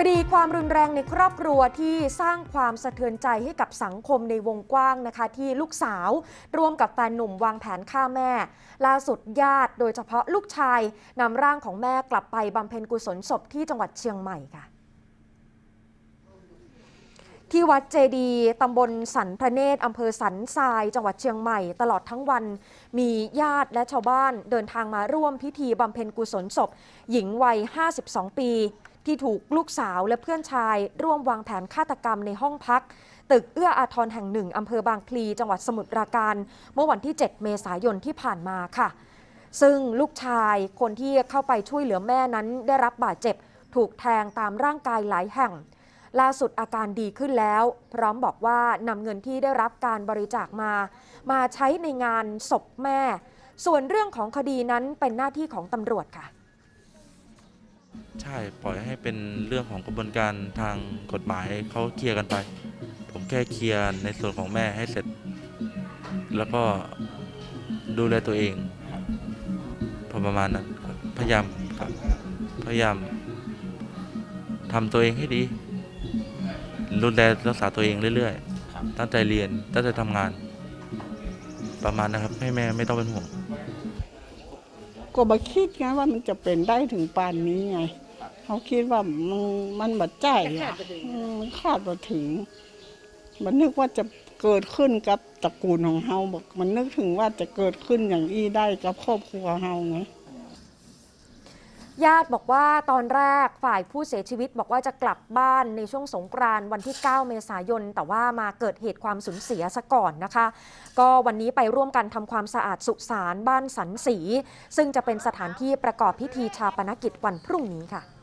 คดีความรุนแรงในครอบครัวที่สร้างความสะเทือนใจให้กับสังคมในวงกว้างนะคะ ที่ลูกสาว ร่วมกับแฟนหนุ่มวางแผนฆ่าแม่ ล่าสุดญาติโดยเฉพาะลูกชายนำร่างของแม่กลับไปบำเพ็ญกุศลศพที่จังหวัดเชียงใหม่ค่ะที่วัดเจดีตำบลสันพระเนตรอำเภอสันทราย จังหวัดเชียงใหม่ ตลอดทั้งวัน มีญาติและชาวบ้านเดินทางมาร่วมพิธีบำเพ็ญกุศลศพ หญิงวัย 52 ปี ที่ถูกลูกสาวและเพื่อนชาย ร่วมวางแผนฆาตกรรมในห้องพัก ตึกเอื้ออาทรแห่งหนึ่งอำเภอบางพลีจังหวัดสมุทรปราการ เมื่อวันที่ 7 เมษายนที่ผ่านมาค่ะ ซึ่งลูกชายคนที่เข้าไปช่วยเหลือแม่นั้นได้รับบาดเจ็บ ถูกแทงตามร่างกายหลายแห่งล่าสุดอาการดีขึ้นแล้ว พร้อมบอกว่านำเงินที่ได้รับการบริจาคมา มาใช้ในงานศพแม่ ส่วนเรื่องของคดีนั้นเป็นหน้าที่ของตำรวจค่ะ ใช่ปล่อยให้เป็นเรื่องของกระบวนการทางกฎหมายเขาเคลียร์กันไป ผมแค่เคลียร์ในส่วนของแม่ให้เสร็จ แล้วก็ดูแลตัวเองพอประมาณนั้นครับพยายามครับพยายามทำตัวเองให้ดีดูแลรักษาตัวเองเรื่อยๆตั้งใจเรียนตั้งใจทำงาน ประมาณนะครับ ให้แม่ไม่ต้องเป็นห่วง ก็บ่คิดไงว่ามันจะเป็นได้ถึงปานนี้ไง เขาคิดว่ามันมันบัดใจอะอืมมันคาดบ่ถึง มันนึกว่าจะเกิดขึ้นกับตระกูลของเฮาบอกมันนึกถึงว่าจะเกิดขึ้นอย่างอี้ได้กับครอบครัวเฮาไง ญาติบอกว่าตอนแรกฝ่ายผู้เสียชีวิตบอกว่าจะกลับบ้านในช่วงสงกรานต์วันที่ 9 เมษายน แต่ว่ามาเกิดเหตุความสูญเสียซะก่อนนะคะ ก็วันนี้ไปร่วมกันทำความสะอาดสุสานบ้านสันสี ซึ่งจะเป็นสถานที่ประกอบพิธีชาปนกิจวันพรุ่งนี้ค่ะ